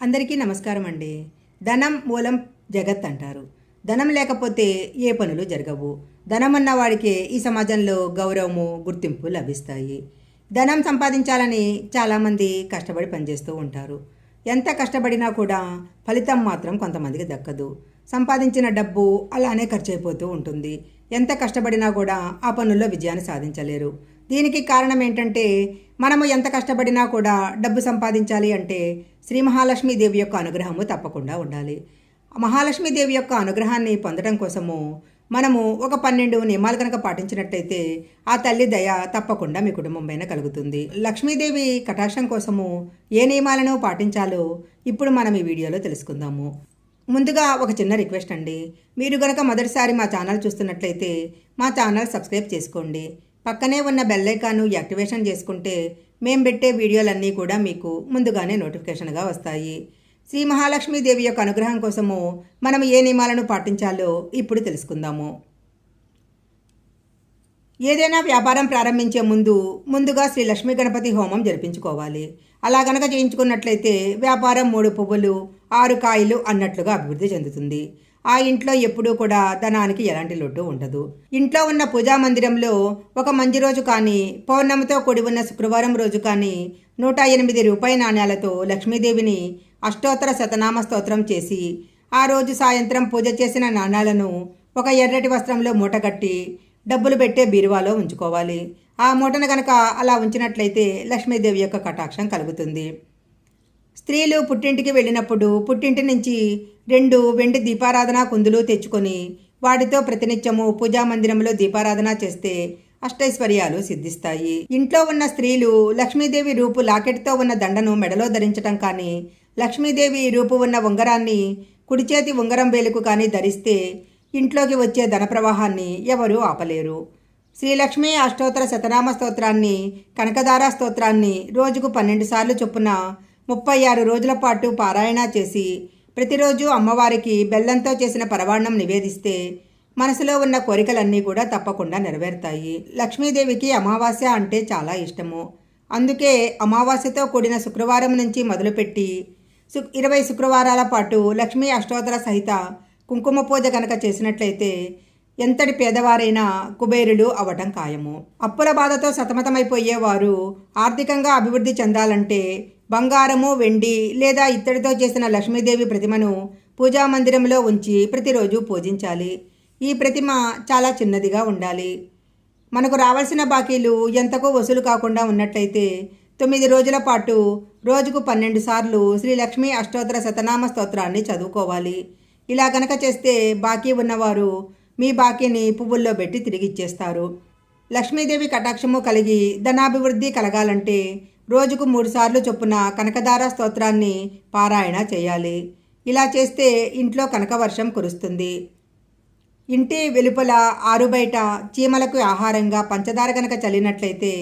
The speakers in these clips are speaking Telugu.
అందరికీ నమస్కారం అండి. ధనం మూలం జగత్ అంటారు. ధనం లేకపోతే ఏ పనులు జరగవు. ధనం ఉన్నవాడికే ఈ సమాజంలో గౌరవము గుర్తింపు లభిస్తాయి. ధనం సంపాదించాలని చాలామంది కష్టపడి పనిచేస్తూ ఉంటారు. ఎంత కష్టపడినా కూడా ఫలితం మాత్రం కొంతమందికి దక్కదు. సంపాదించిన డబ్బు అలానే ఖర్చు అయిపోతూ ఉంటుంది. ఎంత కష్టపడినా కూడా ఆ పనుల్లో విజయాన్ని సాధించలేరు. దీనికి కారణం ఏంటంటే మనము ఎంత కష్టపడినా కూడా డబ్బు సంపాదించాలి అంటే శ్రీ మహాలక్ష్మీదేవి యొక్క అనుగ్రహము తప్పకుండా ఉండాలి. మహాలక్ష్మీదేవి యొక్క అనుగ్రహాన్ని పొందడం కోసము మనము ఒక పన్నెండు నియమాలు కనుక పాటించినట్టయితే ఆ తల్లి దయ తప్పకుండా మీ కుటుంబం పైన కలుగుతుంది. లక్ష్మీదేవి కటాక్షం కోసము ఏ నియమాలను పాటించాలో ఇప్పుడు మనం ఈ వీడియోలో తెలుసుకుందాము. ముందుగా ఒక చిన్న రిక్వెస్ట్ అండి. మీరు గనక మొదటిసారి మా ఛానల్ చూస్తున్నట్లయితే మా ఛానల్ సబ్స్క్రైబ్ చేసుకోండి. పక్కనే ఉన్న బెల్ ఐకాన్ను యాక్టివేషన్ చేసుకుంటే మేము పెట్టే వీడియోలన్నీ కూడా మీకు ముందుగానే నోటిఫికేషన్గా వస్తాయి. శ్రీ మహాలక్ష్మీదేవి యొక్క అనుగ్రహం కోసము మనం ఏ నియమాలను పాటించాలో ఇప్పుడు తెలుసుకుందాము. ఏదైనా వ్యాపారం ప్రారంభించే ముందు ముందుగా శ్రీ లక్ష్మీ గణపతి హోమం జరిపించుకోవాలి. అలా గనక చేయించుకున్నట్లయితే వ్యాపారం మూడు పువ్వులు ఆరు కాయలు అన్నట్లుగా అభివృద్ధి చెందుతుంది. ఆ ఇంట్లో ఎప్పుడూ కూడా ధనానికి ఎలాంటి లోటు ఉండదు. ఇంట్లో ఉన్న పూజా మందిరంలో ఒక మంచి రోజు కానీ పౌర్ణమితో కూడి ఉన్న శుక్రవారం రోజు కానీ నూట ఎనిమిది రూపాయి నాణ్యాలతో లక్ష్మీదేవిని అష్టోత్తర శతనామ స్తోత్రం చేసి ఆ రోజు సాయంత్రం పూజ చేసిన నాణ్యాలను ఒక ఎర్రటి వస్త్రంలో మూటగట్టి డబ్బులు పెట్టే బీరువాలో ఉంచుకోవాలి. ఆ మూటను గనక అలా ఉంచినట్లయితే లక్ష్మీదేవి యొక్క కటాక్షం కలుగుతుంది. స్త్రీలు పుట్టింటికి వెళ్ళినప్పుడు పుట్టింటి నుంచి రెండు వెండి దీపారాధన కుందులు తెచ్చుకొని వాటితో ప్రతినిత్యము పూజా మందిరంలో దీపారాధన చేస్తే అష్టైశ్వర్యాలు సిద్ధిస్తాయి. ఇంట్లో ఉన్న స్త్రీలు లక్ష్మీదేవి రూపు లాకెట్తో ఉన్న దండను మెడలో ధరించటం కానీ లక్ష్మీదేవి రూపు ఉన్న ఉంగరాన్ని కుడిచేతి ఉంగరం వేలుకు కానీ ధరిస్తే ఇంట్లోకి వచ్చే ధన ప్రవాహాన్ని ఎవరూ ఆపలేరు. శ్రీలక్ష్మి అష్టోత్తర శతనామ స్తోత్రాన్ని కనకదార స్తోత్రాన్ని రోజుకు పన్నెండు సార్లు చొప్పున ముప్పై ఆరు రోజుల పాటు పారాయణ చేసి ప్రతిరోజు అమ్మవారికి బెల్లంతో చేసిన పరవాణం నివేదిస్తే మనసులో ఉన్న కోరికలన్నీ కూడా తప్పకుండా నెరవేరుతాయి. లక్ష్మీదేవికి అమావాస్య అంటే చాలా ఇష్టము. అందుకే అమావాస్యతో కూడిన శుక్రవారం నుంచి మొదలుపెట్టి సు ఇరవై శుక్రవారాల పాటు లక్ష్మీ అష్టోత్తర సహిత కుంకుమ పూజ కనుక చేసినట్లయితే ఎంతటి పేదవారైనా కుబేరులు అవటం ఖాయము. అప్పుల బాధతో సతమతమైపోయేవారు ఆర్థికంగా అభివృద్ధి చెందాలంటే బంగారము వెండి లేదా ఇత్తడితో చేసిన లక్ష్మీదేవి ప్రతిమను పూజా మందిరంలో ఉంచి ప్రతిరోజు పూజించాలి. ఈ ప్రతిమ చాలా చిన్నదిగా ఉండాలి. మనకు రావాల్సిన బాకీలు ఎంతకో వసూలు కాకుండా ఉన్నట్లయితే తొమ్మిది రోజుల పాటు రోజుకు పన్నెండు సార్లు శ్రీ లక్ష్మీ అష్టోత్తర శతనామ స్తోత్రాన్ని చదువుకోవాలి. ఇలా గనక చేస్తే బాకీ ఉన్నవారు మీ బాకీని పువ్వుల్లో పెట్టి తిరిగి ఇచ్చేస్తారు. లక్ష్మీదేవి కటాక్షము కలిగి ధనాభివృద్ధి కలగాలంటే రోజుకు మూడుసార్లు చొప్పున కనకదార స్తోత్రాన్ని పారాయణ చేయాలి. ఇలా చేస్తే ఇంట్లో కనకవర్షం కురుస్తుంది. ఇంటి వెలుపల ఆరు బయట చీమలకు ఆహారంగా పంచదార కనుక చల్లినట్లయితే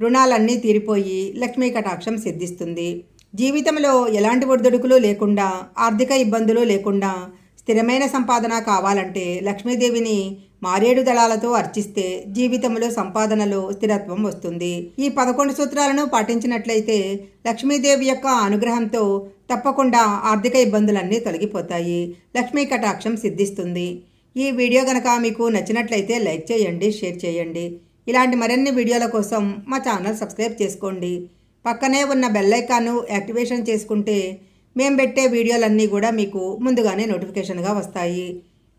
రుణాలన్నీ తీరిపోయి లక్ష్మీ కటాక్షం సిద్ధిస్తుంది. జీవితంలో ఎలాంటి ఒడిదుడుకులు లేకుండా ఆర్థిక ఇబ్బందులు లేకుండా స్థిరమైన సంపాదన కావాలంటే లక్ష్మీదేవిని మారేడు దళాలతో అర్చిస్తే జీవితంలో సంపాదనలో స్థిరత్వం వస్తుంది. ఈ పదకొండు సూత్రాలను పాటించినట్లయితే లక్ష్మీదేవి యొక్క అనుగ్రహంతో తప్పకుండా ఆర్థిక ఇబ్బందులన్నీ తొలగిపోతాయి. లక్ష్మీ కటాక్షం సిద్ధిస్తుంది. ఈ వీడియో గనక మీకు నచ్చినట్లయితే లైక్ చేయండి షేర్ చేయండి. ఇలాంటి మరిన్ని వీడియోల కోసం మా ఛానల్ సబ్స్క్రైబ్ చేసుకోండి. పక్కనే ఉన్న బెల్లైకాను యాక్టివేషన్ చేసుకుంటే మేము పెట్టే వీడియోలన్నీ కూడా మీకు ముందుగానే నోటిఫికేషన్గా వస్తాయి.